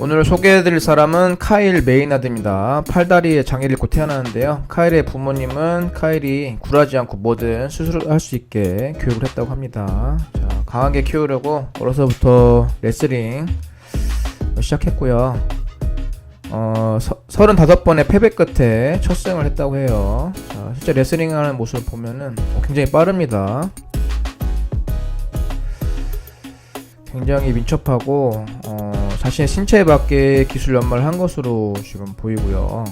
오늘 소개해드릴 사람은 카일 메이나드입니다. 팔다리에 장애를 입고 태어나는데요. 카일의 부모님은 카일이 굴하지 않고 뭐든 스스로 할 수 있게 교육을 했다고 합니다. 자, 강하게 키우려고 어려서부터 레슬링 시작했고요. 어, 서, 35번의 패배 끝에 첫 승을 했다고 해요. 자, 실제 레슬링 하는 모습을 보면은 어, 굉장히 빠릅니다. 굉장히 민첩하고 어, 자신의 신체에 맞게 기술 연마를 한 것으로 지금 보이고요.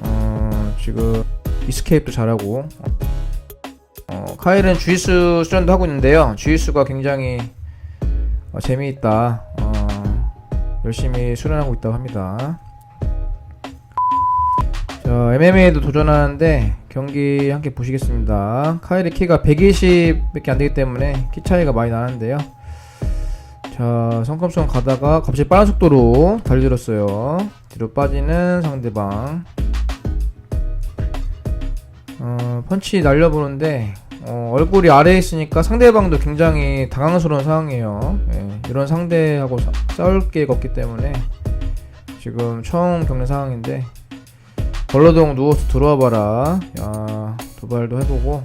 어, 지금 이스케이프도 잘하고 어, 카일은 주짓수 수련도 하고 있는데요. 주짓수가 굉장히 어, 재미있다. 어, 열심히 수련하고 있다고 합니다. 자, MMA에도 도전하는데 경기 함께 보시겠습니다. 카일의 키가 120밖에 안 되기 때문에 키 차이가 많이 나는데요. 자, 성큼성 가다가 갑자기 빠른 속도로 달려들었어요. 뒤로 빠지는 상대방. 어, 펀치 날려보는데, 어, 얼굴이 아래에 있으니까 상대방도 굉장히 당황스러운 상황이에요. 예, 이런 상대하고 사- 싸울 기회가 없기 때문에 지금 처음 겪는 상황인데, 벌러동 누워서 들어와 봐라. 야, 도발도 해보고.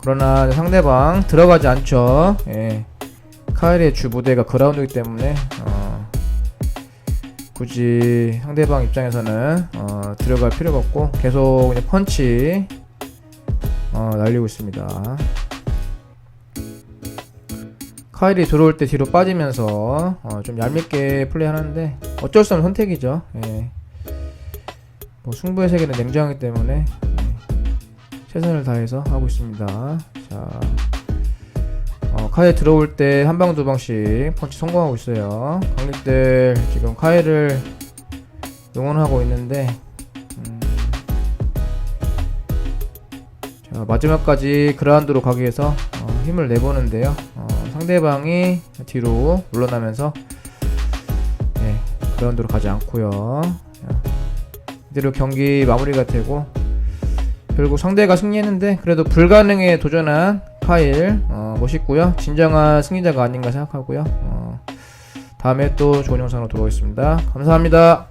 그러나 상대방 들어가지 않죠. 예. 카일의 주 무대가 그라운드이기 때문에 어, 굳이 상대방 입장에서는 어, 들어갈 필요가 없고 계속 그냥 펀치 어, 날리고 있습니다. 카일이 들어올 때 뒤로 빠지면서 어, 좀 얄밉게 플레이하는데 어쩔 수 없는 선택이죠. 예. 뭐 승부의 세계는 냉정하기 때문에 예. 최선을 다해서 하고 있습니다. 자. 어, 카일 들어올 때 한 방 두 방씩 펀치 성공하고 있어요. 강력들 지금 카일을 응원하고 있는데 음, 자, 마지막까지 그라운드로 가기 위해서 어, 힘을 내보는데요. 어, 상대방이 뒤로 물러나면서 네, 그라운드로 가지 않고요. 자, 이대로 경기 마무리가 되고 결국 상대가 승리했는데 그래도 불가능에 도전한 카일 어, 멋있고요. 진정한 승리자가 아닌가 생각하고요. 어, 다음에 또 좋은 영상으로 돌아오겠습니다. 감사합니다.